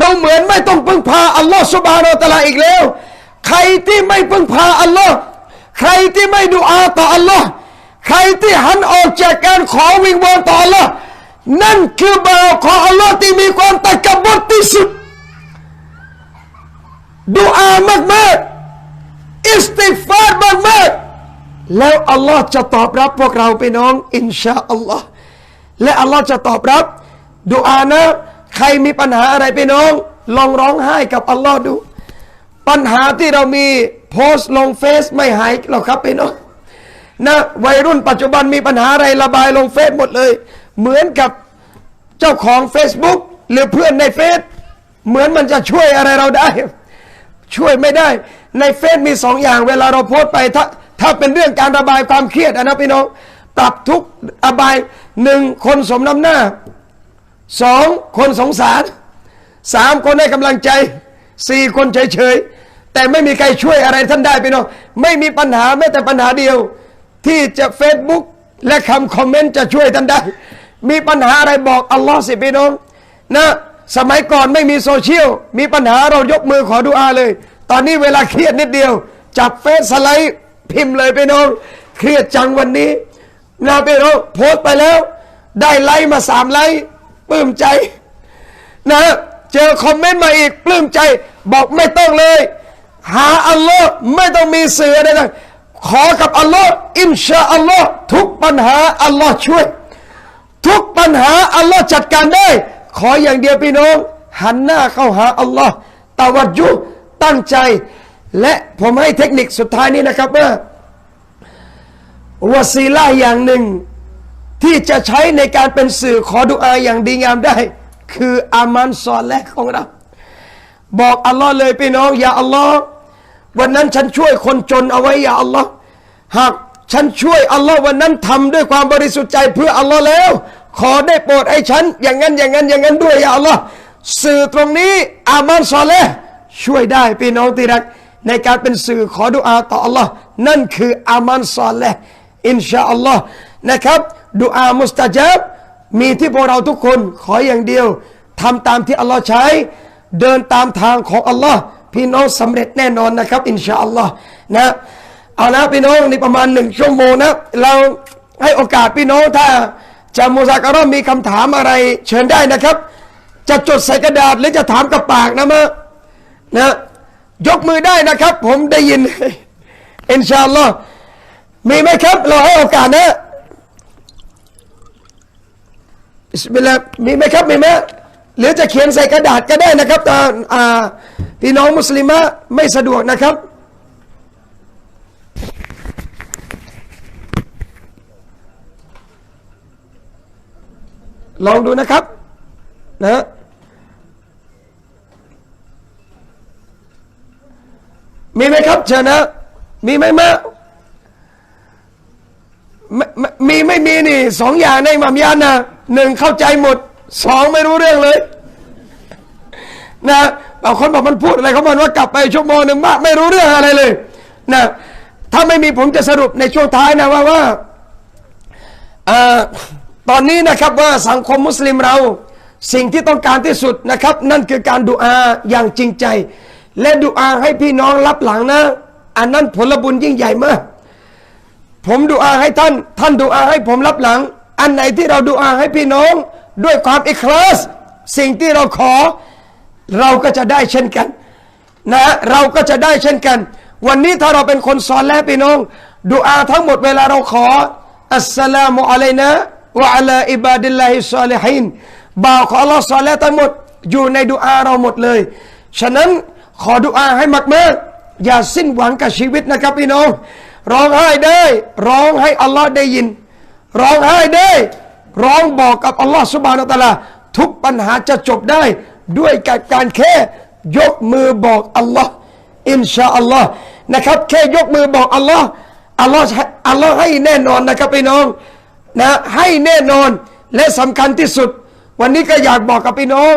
เราเหมือนไม่ต้องพึ่งพาอัลลอฮ์สุบฮานาอัลตะลาอีกแล้ว ใครที่ไม่พึ่งพาอัลลอฮ์ใครที่ไม่ดูอาต่ออัลลอฮ์ใครที่หันออกจากการขอวิงวอนต่ออัลลอฮ์นั่นคือบ่าวของอัลลอฮ์ที่มีความตะกบดที่สุดดูอามากๆอิสติฟาร์มากแล้วอัลลอฮ์จะตอบรับพวกเราไปน้อง อินชาอัลลอฮ์และอัลลอฮ์จะตอบรับดูอานะ ใครมีปัญหาอะไรไปน้อง ลองร้องไห้กับอัลลอฮ์ดู ปัญหาที่เรามีโพสต์ลงเฟซไม่หายหรอกครับพี่น้องนะวัยรุ่นปัจจุบันมีปัญหาอะไรระบายลงเฟซหมดเลย เหมือนกับเจ้าของ Facebook หรือเพื่อนในเฟซเหมือนมันจะช่วยอะไรเราได้ ช่วยไม่ได้ ในเฟซมีสองอย่างเวลาเราโพสต์ไปถ้าถ้าเป็นเรื่องการระบายความเครียดนะพี่น้องปรับทุกข์ระบายหนึ่งคนสมน้ำหน้า สองคนสงสารสามคนให้กำลังใจสี่คนเฉยๆ แต่ไม่มีใครช่วยอะไรท่านได้พี่น้องไม่มีปัญหาแม้แต่ปัญหาเดียว ที่จะเฟซบุ๊กและคำคอมเมนต์จะช่วยท่านได้ มีปัญหาอะไรบอกอัลลอฮ์สิพี่น้องนะสมัยก่อนไม่มีโซเชียลมีปัญหาเรายกมือขอดุอาเลย ตอนนี้เวลาเครียดนิดเดียว จับเฟซสไลด์พิมพ์เลยพี่น้อง เครียดจังวันนี้นะพี่น้องโพสต์ไปแล้ว ได้ไลค์มาสามไลค์ ปลื้มใจ นะ เจอคอมเมนต์มาอีกปลื้มใจ บอกไม่ต้องเลย หาอัลลอฮ์ไม่ต้องมีเสืออะไรต่างขอกับอัลลอฮ์อินชาอัลลอฮ์ทุกปัญหาอัลลอฮ์ช่วย ทุกปัญหาอัลลอฮ์จัดการได้ ขออย่างเดียวพี่น้อง หันหน้าเข้าหาอัลลอฮ์ตะวัดยุตั้งใจ และผมให้เทคนิคสุดท้ายนี้นะครับว่าวาซีล่าอย่างหนึ่ง ที่จะใช้ในการเป็นสื่อขอดุอาอย่างดีงามได้ คืออามันซอนแรกของเรา บอกอัลลอฮ์เลยพี่น้องอย่าอัลลอฮ์วันนั้นฉันช่วยคนจนเอาไว้อย่าอัลลอฮ์หากฉันช่วยอัลลอฮ์วันนั้นทำด้วยความบริสุทธิ์ใจเพื่ออัลลอฮ์แล้ว ขอได้โปรดให้ฉัน อย่างนั้นอย่างนั้นอย่างนั้นด้วยอย่าอัลลอฮ์สื่อตรงนี้อามันซอเลห์ช่วยได้พี่น้องที่รัก ในการเป็นสื่อขอดุอาต่ออัลลอฮ์นั่นคืออามันซอเลห์อินชาอัลลอฮ์ นะครับดุอามุสตาจับมีที่พวกเราทุกคนขออย่างเดียวทำตามที่อัลลอฮ์ใช้ เดินตามทางของอัลลอฮ์พี่น้องสำเร็จแน่นอนนะครับ อินชาอัลลอฮ์นะเอาละพี่น้องในประมาณหนึ่งชั่วโมงนะเราให้โอกาสพี่น้องถ้าจะมุสาการะมีคำถามอะไรเชิญได้นะครับ จะจดใส่กระดาษหรือจะถามกับปากนะมะนะยกมือได้นะครับ ผมได้ยินอินชาอัลลอฮ์มีไหมครับ เราให้โอกาสนะ บิสมิลลาห์มีไหมครับมีไหมหรือจะเขียนใส่กระดาษก็ได้นะครับแต่อ่าพี่น้องมุสลิมะไม่สะดวกนะครับลองดูนะครับนะมีไหมครับเชนะ มีไหมมะไม่ไม่มีไม่มีนี่สองอย่างในหมามยานนะ หนึ่งเข้าใจหมดสองไม่รู้เรื่องเลยนะบางคนบอกมันพูดอะไรเขาบอกว่ากลับไปชั่วโมงหนึ่งมากไม่รู้เรื่องอะไรเลยนะถ้าไม่มีผมจะสรุปในช่วงท้ายนะว่าว่าอตอนนี้นะครับว่าสังคมมุสลิมเรา สิ่งที่ต้องการที่สุดนะครับ นั่นคือการดุอาอย่างจริงใจ และดุอาให้พี่น้องรับหลังนะ อันนั้นผลบุญยิ่งใหญ่มาก ผมดูอาให้ท่าน ท่านดูอาให้ผมรับหลัง อันไหนที่เราดูอาให้พี่น้อง ด้วยความอิคลาส สิ่งที่เราขอ เราก็จะได้เช่นกัน นะเราก็จะได้เช่นกัน วันนี้ถ้าเราเป็นคนสอนแล้วพี่น้องดูอาทั้งหมดเวลาเราขออัสสลามุอะลัยนะวะอะลาอิบาดิลลาฮิซอลิฮินบ่าวของอัลลอฮ์สอนแล้วทั้งหมดอยู่ในดูอาเราหมดเลย ฉะนั้นขอดูอาให้มากๆอย่าสิ้นหวังกับชีวิตนะครับพี่น้อง ร้องไห้ได้ ร้องให้อัลลอฮ์ได้ยิน ร้องไห้ได้ ร้องบอกกับอัลลอฮ์สุบานาตะลา ทุกปัญหาจะจบได้ ด้วยการแค่ยกมือบอกอัลลอฮ์อินชาอัลลอฮ์นะครับ แค่ยกมือบอกอัลลอฮ์อัลลอฮ์อัลลอฮ์ให้แน่นอนนะครับพี่น้องนะให้แน่นอนและสำคัญที่สุด วันนี้ก็อยากบอกกับพี่น้อง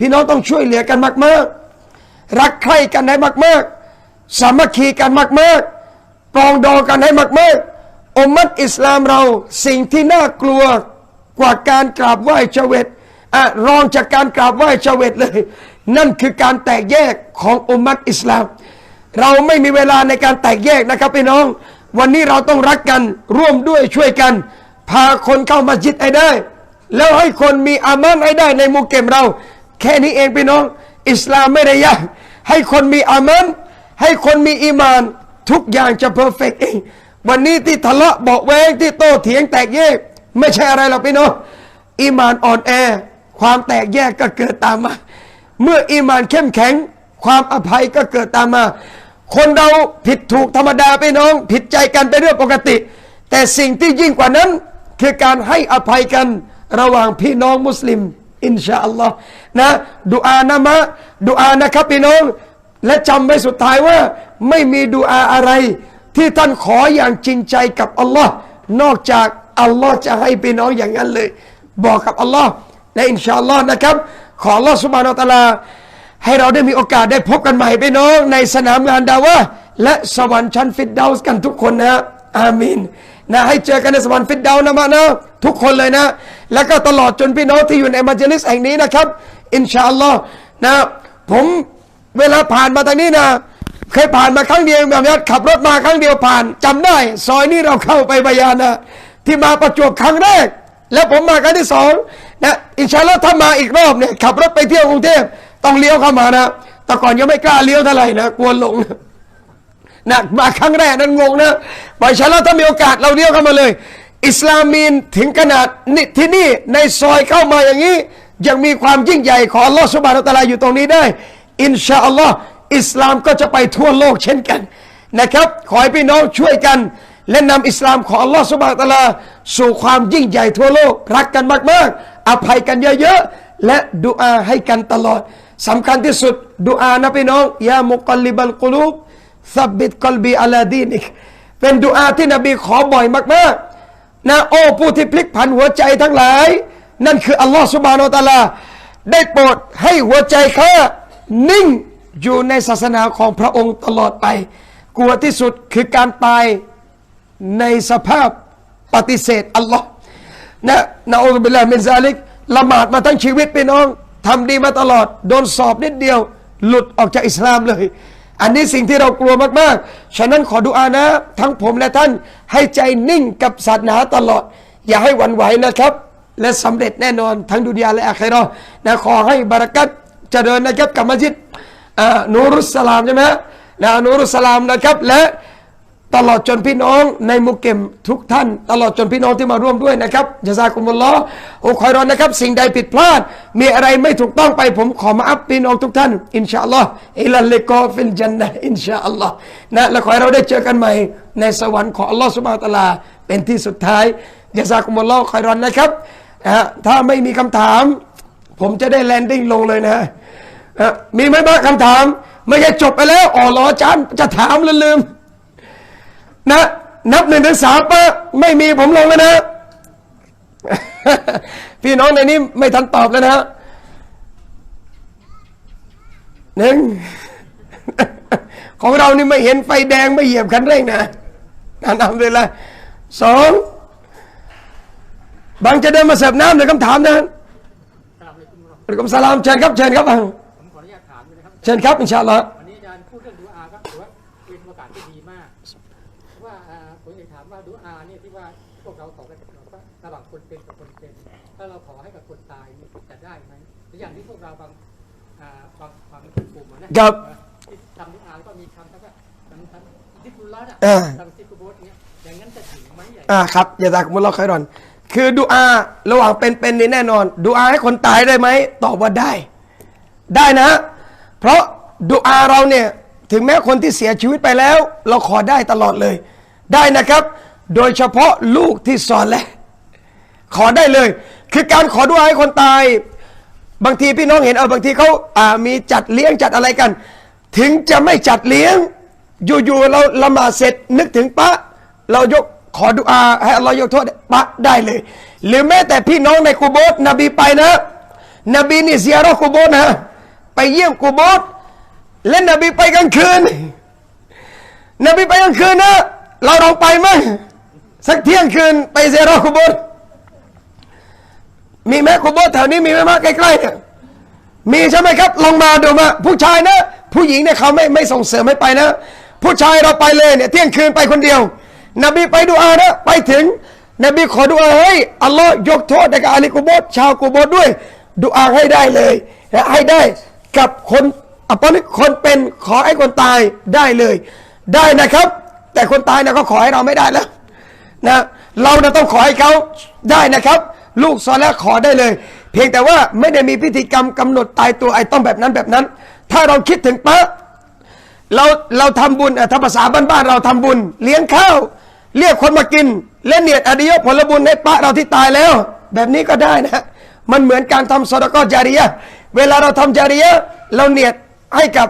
พี่น้องต้องช่วยเหลือกันมาก ๆ รักใคร่กันให้มาก ๆ สามัคคีกันมาก ๆ ปรองดองกันให้มาก ๆ อุมมัตอิสลามเราสิ่งที่น่ากลัวกว่าการกราบไหว้เจเวตอะรองจากการกราบไหว้เจเวตเลย นั่นคือการแตกแยกของอุมมัตอิสลาม เราไม่มีเวลาในการแตกแยกนะครับพี่น้อง วันนี้เราต้องรักกันร่วมด้วยช่วยกัน พาคนเข้ามัสยิดให้ได้ แล้วให้คนมีอามานให้ได้ในมุกเก็มเรา แค่นี้เองพี่น้อง อิสลามไม่ได้ยากให้คนมีอามานให้คนมีอีมาน ทุกอย่างจะเพอร์เฟกเอง วันนี้ที่ทะเลาะเบาแวงที่โต้เถียงแตกแยก ไม่ใช่อะไรหรอกพี่น้องอีมานอ่อนแอ ความแตกแยกก็เกิดตามมา เมื่ออีมานเข้มแข็ง ความอภัยก็เกิดตามมา คนเราผิดถูกธรรมดาพี่น้อง ผิดใจกันเป็นเรื่องปกติ แต่สิ่งที่ยิ่งกว่านั้น คือการให้อภัยกันระหว่างพี่น้องมุสลิม อินชาอัลลอฮ์นะดูอานะมะดูอานะครับพี่น้อง และจำไว้สุดท้ายว่า ไม่มีดูอาอะไร ที่ท่านขออย่างจริงใจกับอัลลอฮ์นอกจากอัลลอฮ์จะให้พี่น้องอย่างนั้นเลย บอกกับอัลลอฮ์และอินชาอัลลอฮ์นะครับ ขออัลลอฮ์สุบานอัลตะลา ให้เราได้มีโอกาสได้พบกันใหม่พี่น้อง ในสนามงานดาวะและสวรรค์ชั้นฟิดดาวส์กันทุกคนนะอามีนนะให้เจอกันในสวรรค์ฟิดดาส์นะมานะทุกคนเลยนะ แล้วก็ตลอดจนพี่น้องที่อยู่ในมัจลิสแห่งนี้นะครับ อินชาอัลลอฮ์นะผมเวลาผ่านมาทางนี้นะ เคยผ่านมาครั้งเดียวแบบนี้ขับรถมาครั้งเดียวผ่านจำได้ ซอยนี้เราเข้าไปบายานะ ที่มาประจวบครั้งแรก แล้วผมมาครั้งที่สองนะอินชาลอถ้ามาอีกรอบเนี่ยขับรถไปเที่ยวกรุงเทพต้องเลี้ยวเข้ามานะ แต่ก่อนยังไม่กล้าเลี้ยวเท่าไหร่นะกลัวหลงนะมาครั้งแรกนั้นงงนะบอยชาลอถ้ามีโอกาสเราเลี้ยวเข้ามาเลย อิสลามีนถึงขนาดนี่ที่นี่ในซอยเข้ามาอย่างนี้ ยังมีความยิ่งใหญ่ของอัลอสุบานาตะอาลาอยู่ตรงนี้ได้ อินชาอัลลอฮ์ อิสลามก็จะไปทั่วโลกเช่นกันนะครับ ขอให้พี่น้องช่วยกัน และนำอิสลามของอัลลอฮฺสุบฮานตะลา สู่ความยิ่งใหญ่ทั่วโลก รักกันมากๆ อภัยกันเยอะๆ และดุอาให้กันตลอดสำคัญที่สุดดุอานะพี่น้องยามุกลิบัลกุลูบซับบิดกลบีอัลาดีนิกเป็นดุอาที่นบีขอบ่อยมากๆนะโอ้ผู้ที่พลิกผันหัวใจทั้งหลาย นั่นคืออัลลอฮฺสุบานาตะอาลา ได้โปรดให้หัวใจข้านิ่ง อยู่ในศาสนาของพระองค์ตลอดไป กลัวที่สุดคือการตายในสภาพปฏิเสธอัลลอฮ์นะนะอูซุบิลลามินซาลิกละหมาดมาทั้งชีวิตพี่น้องทำดีมาตลอด โดนสอบนิดเดียว หลุดออกจากอิสลามเลย อันนี้สิ่งที่เรากลัวมากๆ ฉะนั้นขอดุอานะ ทั้งผมและท่านให้ใจนิ่งกับศาสนาตลอด อย่าให้หวั่นไหวนะครับ และสำเร็จแน่นอนทั้งดุนยาและอาคิเราะห์นะขอให้บารักัตเจริญนะครับกับมัสยิด นูรุสสลามใช่ไหมนะนูรุสสลามนะครับและตลอดจนพี่น้องในมุกเกมทุกท่าน ตลอดจนพี่น้องที่มาร่วมด้วยนะครับยาซากุมุลลอฮ์โอคอยรอนนะครับ สิ่งใดผิดพลาด มีอะไรไม่ถูกต้องไปผมขอมาอัพพี่น้องทุกท่าน อินชาอัลลอฮ์อิลัลลิกอฟิลจันนะอินชาอัลลอฮ์นะและขอให้เราได้เจอกันใหม่ ในสวรรค์ของอัลลอฮ์สุบฮานะตะลา เป็นที่สุดท้ายยาซากุมุลลอฮ์คอยรอนนะครับนะฮะถ้าไม่มีคำถาม ผมจะได้แลนดิ้งลงเลยนะฮะ มีไหมบ้างคำถาม ไม่ใช่จบไปแล้วอ๋อรออาจารย์จะถามลืมๆนะ นับหนึ่งถึงสามปะไม่มีผมลงแล้วนะ พี่น้องในนี้ไม่ทันตอบแล้วนะหนึ่งของเรานี่ไม่เห็นไฟแดงไม่เหยียบคันเร่งนะอ่านำเลยละสองบางจะเดินมาเสิร์ฟน้ำเลยคำถามนะอัลกุมสลามเชิญครับเชิญครับ เชิญครับอินชาอัลลอฮ์วันนี้อาจารย์พูดเรื่องดูอาครับถือว่าเป็นโอกาสที่ดีมากว่าอ่าผมอยากถามว่าดูอาเนี่ยที่ว่าพวกเราขอกันว่าระหว่างคนเป็นกับคนเป็น ถ้าเราขอให้กับคนตายนี่จะได้ไหมหรืออย่างที่พวกเราบางอ่าบางบางกลุ่มอะนะครับที่ทำดูอาแล้วก็มีคำทั้งว่าทำทำซิกุลลอดอะอ่าทำซิกุโบสเนี่ยอย่างนั้นจะถึงไหมอย่างอ่าครับอย่าตากุมุลลอฮ์คอยรอน คือดูอาระหว่างเป็นๆนี่แน่นอนดูอาให้คนตายได้ไหมตอบว่าได้ ได้นะ เพราะดูอาเราเนี่ยถึงแม้คนที่เสียชีวิตไปแล้ว เราขอได้ตลอดเลย ได้นะครับ โดยเฉพาะลูกที่สอนแหละ ขอได้เลย คือการขอดุอาให้คนตาย บางทีพี่น้องเห็นเออบางทีเขาอ่ามีจัดเลี้ยงจัดอะไรกัน ถึงจะไม่จัดเลี้ยง อยู่ๆเราละหมาดเสร็จนึกถึงปะเรายกขอดุอาให้อัลลอฮ์ยกโทษปะได้เลย หรือแม้แต่พี่น้องในกูโบสนบีไปนะ นบีนี่เสียรอกูโบสนะ ไปเยี่ยมกูโบสและนบีไปกลางคืน นบีไปกลางคืนนะ เราลองไปไหมสักเที่ยงคืนไปเซรอกูโบสมีไหมกูโบสแถวนี้มีไหมมาใกล้ๆเนี่ยมีใช่ไหมครับ ลองมาดูมาผู้ชายนะ ผู้หญิงเนี่ยเขาไม่ไม่ส่งเสริมให้ไปนะ ผู้ชายเราไปเลยเนี่ยเที่ยงคืนไปคนเดียว นบีไปดูอานะไปถึง นบีขอดูอาเฮ้ยอัลลอฮ์ยกโทษให้กับอาลีกุโบสชาวกุโบสด้วยดูอาให้ได้เลยและให้ได้ กับคนอปนิคนเป็นขอให้คนตายได้เลย ได้นะครับ แต่คนตายนะก็ขอให้เราไม่ได้แล้วนะเรานะต้องขอให้เขาได้นะครับ ลูกซอแล้วขอได้เลย เพียงแต่ว่าไม่ได้มีพิธีกรรมกำหนดตายตัวไอ้ต้องแบบนั้นแบบนั้น ถ้าเราคิดถึงปะเราเราทำบุญอะถ้าภาษาบ้านๆเราทำบุญ เลี้ยงข้าวเรียกคนมากินเล่นเนียดอดียผลบุญให้ปะเราที่ตายแล้ว แบบนี้ก็ได้นะ มันเหมือนการทำสดก็จาริยะ เวลาเราทำจาริยะเราเนียดให้กับ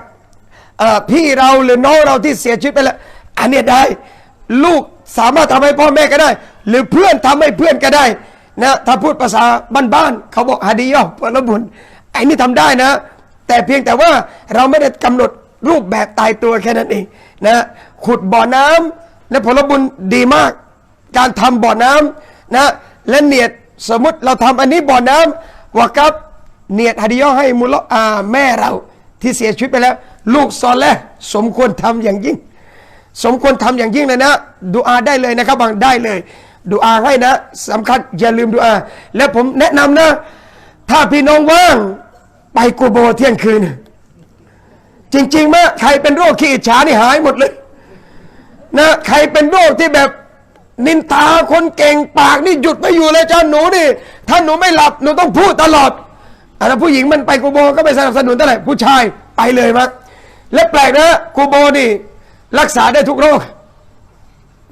พี่เราหรือน้องเราที่เสียชีวิตไปแล้วอันเนี้ยได้ลูกสามารถทำให้พ่อแม่ก็ได้ หรือเพื่อนทำให้เพื่อนก็ได้นะถ้าพูดภาษาบ้านๆเขาบอกฮาดียอผลบุญไอ้นี่ทำได้นะ แต่เพียงแต่ว่าเราไม่ได้กำหนดรูปแบบตายตัวแค่นั้นเองนะขุดบ่อน้ำและผลบุญดีมาก การทำบ่อน้ำนะและเนียดสมมติเราทำอันนี้บ่อน้ำวากับ เนียดฮาดิยอให้มุลอาแม่เราที่เสียชีวิตไปแล้ว ลูกซอนและสมควรทำอย่างยิ่ง สมควรทำอย่างยิ่งเลยนะดูอาได้เลยนะครับบางได้เลยดูอาให้นะสำคัญอย่าลืมดูอา และผมแนะนำนะ ถ้าพี่น้องว่างไปกูโบเที่ยงคืน จริงๆมาใครเป็นโรคขี้อิจฉานี่หายหมดเลยนะใครเป็นโรคที่แบบนินทาคนเก่งปากนี่หยุดไม่อยู่เลยจ้าหนูนี่ถ้าหนูไม่หลับหนูต้องพูดตลอด อันนั้นผู้หญิงมันไปกูโบก็ไม่สนับสนุนเท่าไหร่ผู้ชายไปเลยมั้งและแปลกนะกูโบนี่รักษาได้ทุกโรค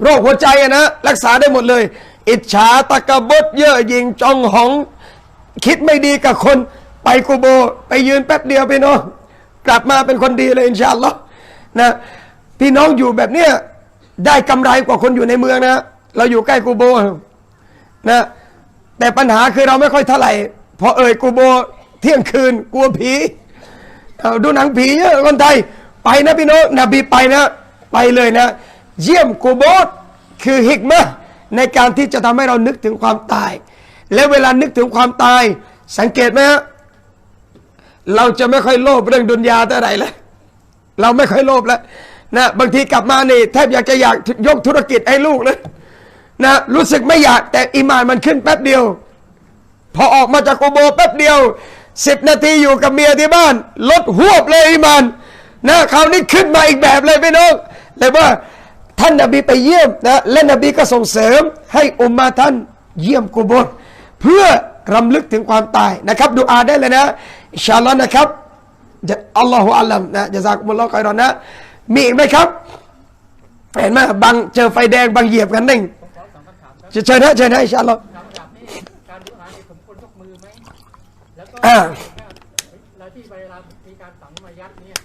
โรคหัวใจอะนะรักษาได้หมดเลย อิจฉาตะกบดเย่อหยิงจองหอง คิดไม่ดีกับคน ไปกูโบ ไปยืนแป๊บเดียวพี่น้องกลับมาเป็นคนดีเลยอินชาอัลลอฮ์นะพี่น้องอยู่แบบเนี้ยได้กำไรกว่าคนอยู่ในเมืองนะ เราอยู่ใกล้กูโบนะแต่ปัญหาคือเราไม่ค่อยเท่าไหร่ พอเอ่ยกูโบเที่ยงคืนกลัวผีเอาดูหนังผีเยอะคนไทย ไปนะพี่น้องนบีไปนะ ไปเลยนะ เยี่ยมกูโบสคือฮิกมะในการที่จะทำให้เรานึกถึงความตาย และเวลานึกถึงความตาย สังเกตไหมฮะเราจะไม่ค่อยโลภเรื่องดุนยาเท่าไหร่แล้วเราไม่ค่อยโลภแล้วนะบางทีกลับมานี่แทบอยากจะอยากยกธุรกิจให้ลูกเลยนะรู้สึกไม่อยากแต่อีหมานมันขึ้นแป๊บเดียว พอออกมาจากกูโบแป๊บเดียวสิบนาทีอยู่กับเมียที่บ้าน ลดหวบเลยอีมานนะคราวนี้ขึ้นมาอีกแบบเลยพี่น้องเลยว่าท่านนบีไปเยี่ยมนะและนบีก็ส่งเสริมให้อุมมาท่านเยี่ยมกูโบเพื่อรำลึกถึงความตายนะครับ ดูอาได้เลยนะอิชาลอฮ์นะครับจะอัลลอฮฺอัลลัมนะจะซากุมุลลอฮ์คอยรอนนะมีอีกไหมครับเห็นไหมบางเจอไฟแดงบางเหยียบกันหนิ่งผมขอสองคำถามครับเชิญนะเชิญนะอิชาลอฮ์คำถามนี้ การดูอาเนี่ยสมควรยกมือไหมแล้วก็อ่าแล้วที่เวลามีการฝังมายัดเนี่ย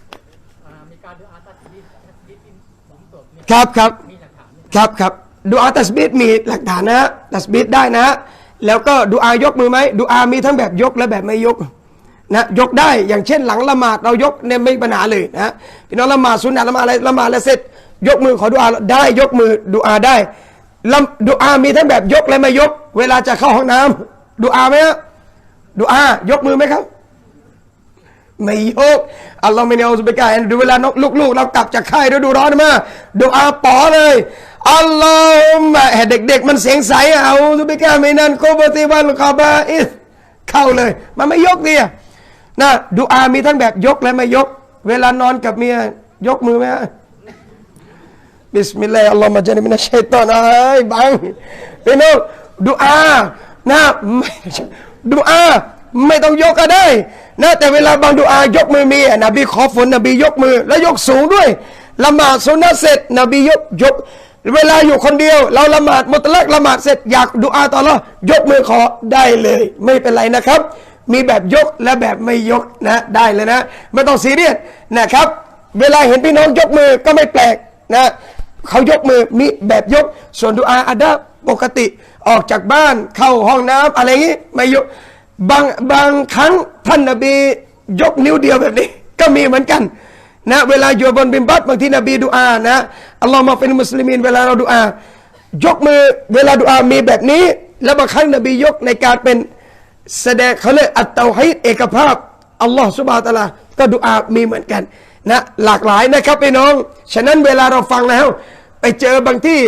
อ่ามีการดูอาตัดชีวิตตัดชีวิตที่หลุมศพเนี่ยครับครับมีหลักฐานเนี่ยครับครับดูอาตัสบีดมีหลักฐานนะฮะตัสบีดได้นะฮะแล้วก็ดูอายกมือไหมดูอามีทั้งแบบยกและแบบไม่ยกนะยกได้อย่างเช่นหลังละหมาดเรายกเนี่ยไม่มีปัญหาเลยนะพี่น้องละหมาดสุนนะละหมาดอะไรละหมาดแล้วเสร็จ ยกมือขอดูอาได้ยกมือดูอาได้ละดูอามีทั้งแบบยกและไม่ยก เวลาจะเข้าห้องน้ำ ดูอาไหมฮะดูอายกมือไหมครับ ไม่ยกอัลลอฮ์ไม่เอาสุบกาดูเวลานกลูกๆเรากลับจากค่ายฤดูร้อนมาดูอาป๋อเลยอัลลอฮ์มาเด็ก ๆ มันเสียงใสเอาสุบกาไม่นั่นโคบติวันคาบาอิสเข้าเลย มันไม่ยกเนี่ยนะดูอามีทั้งแบบยกและไม่ยก เวลานอนกับเมียยกมือไหมฮะบิสมิลลาฮิอัลลอฮ์มาจันมินัชชัยตอนไอ้ยบังพี่น้องดูอา นะไม่ดูอาไม่ต้องยกก็ได้นะแต่เวลาบางดูอายกมือมีอะนบีขอฝนนบียกมือ แล้วยกสูงด้วยละหมาดสุนนะเสร็จ นบียกยก เวลาอยู่คนเดียว เราละหมาดมุตลักละหมาดเสร็จอยากดูอาต่อละยกมือขอได้เลย ไม่เป็นไรนะครับ มีแบบยกและแบบไม่ยกนะได้เลยนะ ไม่ต้องซีเรียสนะครับ เวลาเห็นพี่น้องยกมือก็ไม่แปลกนะเขายกมือมีแบบยกส่วนดูอาอาดา ปกติออกจากบ้านเข้าห้องน้ำอะไรอย่างนี้ไม่ยกบางบางครั้งท่านนบียกนิ้วเดียวแบบนี้ ก็มีเหมือนกันนะเวลาอยู่บนบิมบัตบางทีนบีดูอานะอัลลอฮ์มาเป็นมุสลิมินเวลาเราดูอายกมือเวลาดูอามีแบบนี้ แล้วบางครั้งนบียกในการเป็นแสดงเขาเรียกอัตเตาฮิดเอกภาพอัลลอฮ์สุบฮานะตะลาก็ดุอามีเหมือนกันนะหลากหลายนะครับพี่น้อง ฉะนั้นเวลาเราฟังแล้ว ไปเจอบางที่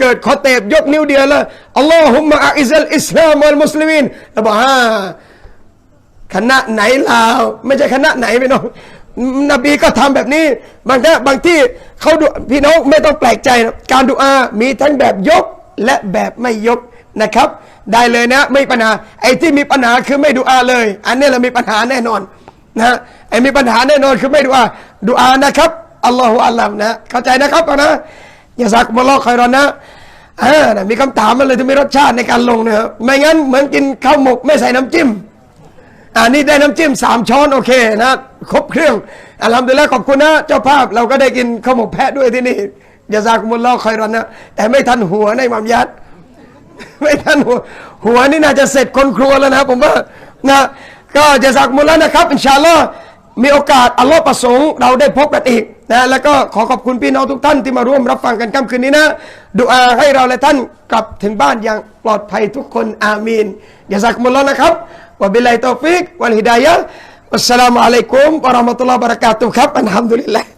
เกิดขอเตบยกนิ้วเดียวแล้วอัลลอฮุมะอิซัลอิสลามวัลมุสลิมินแล้วบอกฮ่าคณะไหนลาวไม่ใช่คณะไหนพี่น้องนบีก็ทำแบบนี้ บางทีบางที่เขาดูพี่น้องไม่ต้องแปลกใจนะการดูอามีทั้งแบบยกและแบบไม่ยกนะครับ ได้เลยนะไม่ปัญหา ไอ้ที่มีปัญหาคือไม่ดูอาเลย อันนี้เรามีปัญหาแน่นอนนะไอ้มีปัญหาแน่นอนคือไม่ดูอาดูอานะครับอัลลอฮฺอัลลัมนะเข้าใจนะครับเอานะ ย่าสักมุลอฮ์คอยรอนนะอ่านะมีคำถามมันเลยถึงมีรสชาติในการลงนะครับไม่งั้นเหมือนกินข้าวหมกไม่ใส่น้ำจิ้มอันนี้ได้น้ำจิ้มสามช้อนโอเคนะครบเครื่องอัลฮัมดุลิลละขอบคุณนะ เจ้าภาพเราก็ได้กินข้าวหมกแพะด้วยที่นี่ยาซากุมุลลอคอยรอนนะแต่ไม่ทันหัวในมัมยัดไม่ทันหัว หัวนี่น่าจะเสร็จคนครัวแล้วนะผมว่านะก็จะสักมุลแล้วนะครับอินชาอัลลอฮ์ มีโอกาสอัลลอฮ์ประสงค์เราได้พบกันอีกนะแล้วก็ขอขอบคุณพี่น้องทุกท่านที่มาร่วมรับฟังกันค่ำคืนนี้นะดุอาให้เราและท่านกลับถึงบ้านอย่างปลอดภัยทุกคนอามีนอย่าสักมุลแล้วนะครับวะบิลลาฮิตอฟิกวัลฮิดายะห์วัสสลามุอะลัยกุมวะราะห์มะตุลลอฮ์บะเราะกาตุฮ์ครับอัลฮัมดุลิลลาห์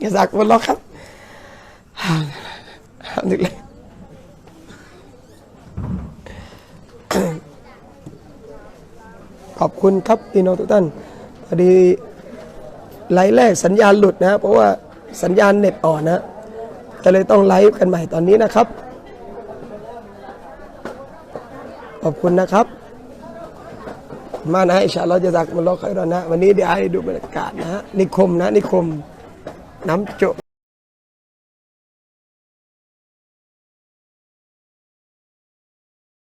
อย่าสักมุลลอฮ์ครับอัลฮัมดุลิลลาห์ ขอบคุณครับพี่น้องทุกท่านพอดี ไลฟ์แรกสัญญาณหลุดนะ เพราะว่าสัญญาณเน็ตอ่อนนะก็เลยต้องไลฟ์กันใหม่ตอนนี้นะครับ ขอบคุณนะครับ มานะอิชาเราจะสักมุลลอกให้เรอนนะ วันนี้เดี๋ยวให้ดูบรรยากาศนะฮะนิคมนะนิคม น้ำโจ